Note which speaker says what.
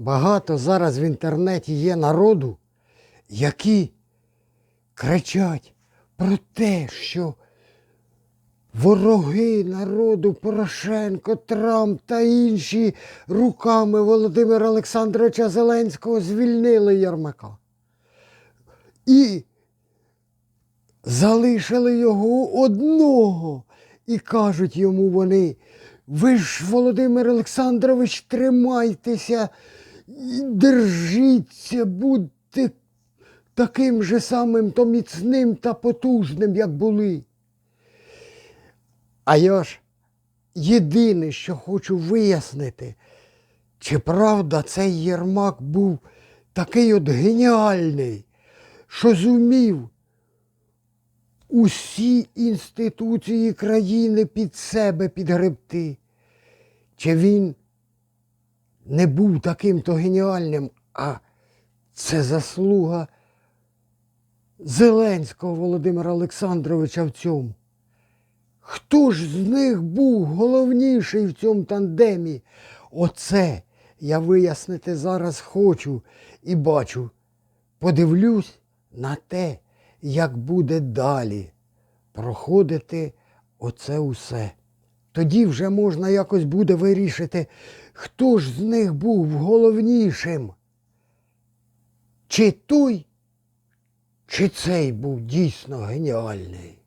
Speaker 1: Багато зараз в інтернеті є народу, які кричать про те, що вороги народу Порошенко, Трамп та інші руками Володимира Олександровича Зеленського звільнили Ярмака. І залишили його одного. І кажуть йому вони, ви ж, Володимир Олександрович, тримайтеся, держіться, будьте таким же самим то міцним та потужним, як були. А я ж єдине, що хочу вияснити, чи правда цей Єрмак був такий от геніальний, що зумів усі інституції країни під себе підгребти. Чи він не був таким то геніальним, а це заслуга Зеленського Володимира Олександровича в цьому. Хто ж з них був головніший в цьому тандемі? Оце я вияснити зараз хочу і бачу. Подивлюсь на те, як буде далі проходити оце усе. Тоді вже можна якось буде вирішити, хто ж з них був головнішим. Чи той, чи цей був дійсно геніальний.